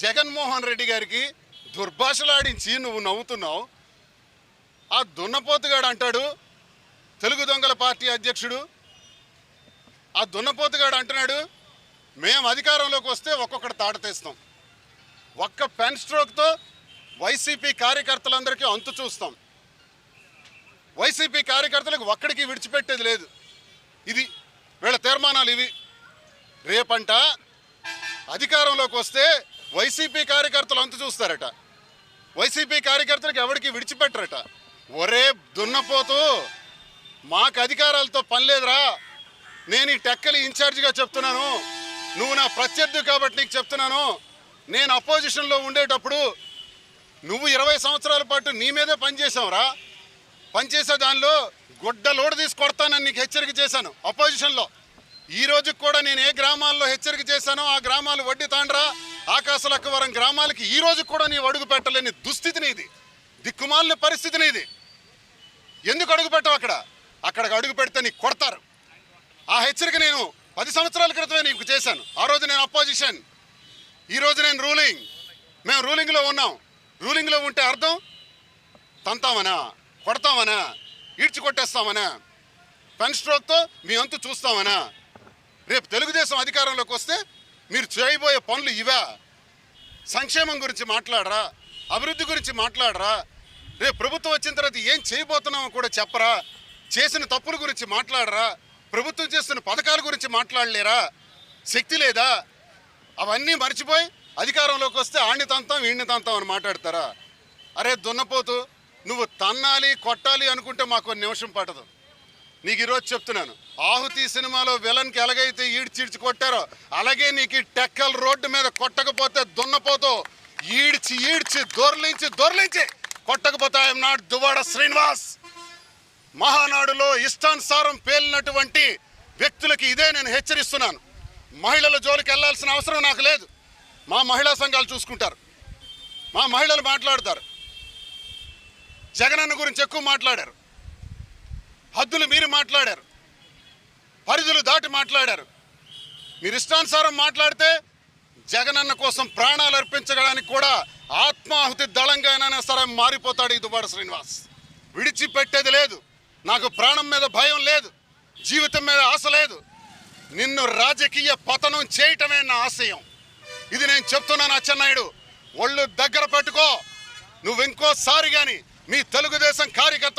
జగన్మోహన్ రెడ్డి గారికి దుర్భాషలాడించి నువ్వు నవ్వుతున్నావు. ఆ దున్నపోతుగాడు అంటాడు తెలుగు దొంగల పార్టీ అధ్యక్షుడు. ఆ దున్నపోతుగాడు అంటున్నాడు మేము అధికారంలోకి వస్తే ఒక్కొక్కటి తాట తెస్తాం. ఒక్క పెన్ స్ట్రోక్తో వైసీపీ కార్యకర్తలందరికీ అంతు చూస్తాం. వైసీపీ కార్యకర్తలకు ఒక్కడికి విడిచిపెట్టేది లేదు. ఇది వీళ్ళ తీర్మానాలు ఇవి. రేపంట అధికారంలోకి వస్తే వైసీపీ కార్యకర్తలు అంతు చూస్తారట. వైసీపీ కార్యకర్తలకు ఎవరికి విడిచిపెట్టరట. ఒరే దున్నపోతూ మాకు అధికారాలతో పని లేదురా. నేను ఈ టెక్కలి ఇన్ఛార్జిగా చెప్తున్నాను. నువ్వు నా ప్రత్యర్థి కాబట్టి నీకు చెప్తున్నాను. నేను అపోజిషన్లో ఉండేటప్పుడు నువ్వు ఇరవై సంవత్సరాల పాటు నీ మీదే పనిచేసావురా పనిచేసే దానిలో గుడ్డ లోడు తీసి కొడతానని నీకు హెచ్చరిక చేశాను అపోజిషన్లో ఈ రోజు కూడా నేను ఏ గ్రామాల్లో హెచ్చరిక చేశానో ఆ గ్రామాలు వడ్డీ తాండ్రా. ఆకాశలక్కవరం గ్రామాలకి ఈ రోజు కూడా నీవు అడుగు పెట్టలేని దుస్థితిని ఇది దిక్కుమాలిన పరిస్థితిని ఇది ఎందుకు అడుగు పెట్టావు అక్కడ? అక్కడికి అడుగు పెడితే నీకు కొడతారు. ఆ హెచ్చరిక నేను పది సంవత్సరాల క్రితమే నీకు చేశాను. ఆ రోజు నేను అపోజిషన్ ఈ రోజు నేను రూలింగ్. మేము రూలింగ్లో ఉన్నాం. రూలింగ్లో ఉంటే అర్థం? తంతామనా? కొడతామనా? ఈడ్చి కొట్టేస్తామనా పెన్ స్ట్రోక్తో మీ అంతు చూస్తామనా? రేపు తెలుగుదేశం అధికారంలోకి వస్తే మీరు చేయబోయే పనులు ఇవా? సంక్షేమం గురించి మాట్లాడరా? అభివృద్ధి గురించి మాట్లాడరా? రేపు ప్రభుత్వం వచ్చిన తర్వాత ఏం చేయబోతున్నామో కూడా చెప్పరా? చేసిన తప్పుల గురించి మాట్లాడరా? ప్రభుత్వం చేస్తున్న పథకాల గురించి మాట్లాడలేరా? శక్తి లేదా? అవన్నీ మర్చిపోయి అధికారంలోకి వస్తే ఆణ్ణి తంతాం వీణ్ణి తంతాం అని మాట్లాడతారా? అరే దున్నపోతు నువ్వు తన్నాలి కొట్టాలి అనుకుంటే మాకు నిమిషం పట్టదు. నీకు ఈరోజు చెప్తున్నాను ఆహుతి సినిమాలో విలన్కి ఎలాగైతే ఈడ్చి ఈడ్చి కొట్టారో అలాగే నీకు ఈ టెక్కల్ రోడ్డు మీద కొట్టకపోతే దున్నపోతూ ఈడ్చి ఈడ్చి దొర్లించి దొర్లించి కొట్టకపోతే ఐఎమ్ నాట్ దువాడ శ్రీనివాస్. మహానాడులో ఇష్టానుసారం పేలినటువంటి వ్యక్తులకి ఇదే నేను హెచ్చరిస్తున్నాను. మహిళల జోలికి వెళ్ళాల్సిన అవసరం నాకు లేదు. మా మహిళా సంఘాలు చూసుకుంటారు. మా మహిళలు మాట్లాడతారు. జగనన్న గురించి ఎక్కువ మాట్లాడారు. హద్దులు మీరు మాట్లాడారు. పరిధులు దాటి మాట్లాడారు. మీరు ఇష్టానుసారం మాట్లాడితే జగనన్న కోసం ప్రాణాలు అర్పించడానికి కూడా ఆత్మాహుతి దళంగానైనా సరే మారిపోతాడు ఈ దుబాడ శ్రీనివాస్. విడిచిపెట్టేది లేదు. నాకు ప్రాణం మీద భయం లేదు. జీవితం మీద ఆశ లేదు. నిన్ను రాజకీయ పతనం చేయటమే నా ఆశయం. ఇది నేను చెప్తున్నాను అచ్చెన్నాయుడు. ఒళ్ళు దగ్గర పెట్టుకో. నువ్వు ఇంకోసారి కానీ మీ తెలుగుదేశం కార్యకర్తలు